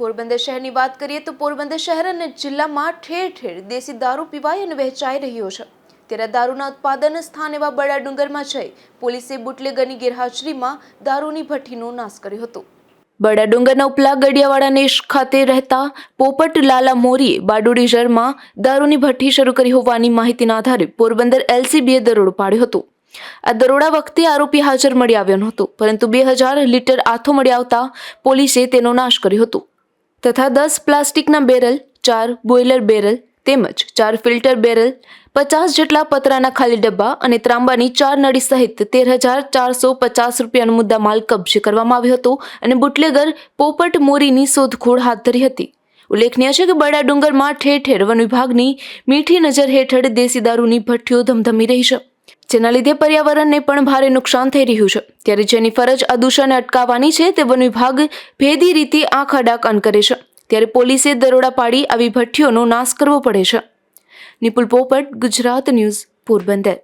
પોરબંદર શહેરની વાત કરીએ તો પોરબંદર શહેર અને જિલ્લામાં ઠેર ઠેર દેશી દારૂ પીવાય અને વહેંચાઈ રહ્યો છે. ત્યારે દારૂના ઉત્પાદન સ્થાન એવા બડા ડુંગરમાં જઈ પોલીસે બુટલેગરની ગેરહાજરીમાં દારૂની ભઠ્ઠીનો નાશ કર્યો હતો. બડા ડુંગરના ઉપલા ગડિયાવાડા નેશ ખાતે રહેતા પોપટ લાલા મોરીએ બાડુડી શહેરમાં દારૂની ભઠ્ઠી શરૂ કરી હોવાની માહિતીના આધારે પોરબંદર એલસીબીએ દરોડો પાડ્યો હતો. આ દરોડા વખતે આરોપી હાજર મળી આવ્યો નહોતો, પરંતુ બે હજાર લીટર આથો મળી આવતા પોલીસે તેનો નાશ કર્યો હતો. તથા દસ પ્લાસ્ટિકના બેરલ, ચાર બોઇલર બેરલ તેમજ ચાર ફિલ્ટર બેરલ, પચાસ જેટલા પતરાના ખાલી ડબ્બા અને ત્રાંબાની ચાર નળી સહિત તેર હજાર ચારસો પચાસ રૂપિયાનો મુદ્દા માલ કબજે કરવામાં આવ્યો હતો અને બુટલેગર પોપટ મોરીની શોધખોળ હાથ ધરી હતી. ઉલ્લેખનીય છે કે બરડા ડુંગરમાં ઠેર ઠેર વન વિભાગની મીઠી નજર હેઠળ દેશી દારૂની ભઠ્ઠીઓ ધમધમી રહી છે. જેના લીધે પર્યાવરણને પણ ભારે નુકસાન થઈ રહ્યું છે. ત્યારે જેની ફરજ આ દૂષણને અટકાવવાની છે તે વન વિભાગ ભેદી રીતે આંખ અન કરે છે. ત્યારે પોલીસે દરોડા પાડી આવી ભઠ્ઠીઓનો નાશ કરવો પડે છે. નિપુલ પોપટ, ગુજરાત ન્યૂઝ, પોરબંદર.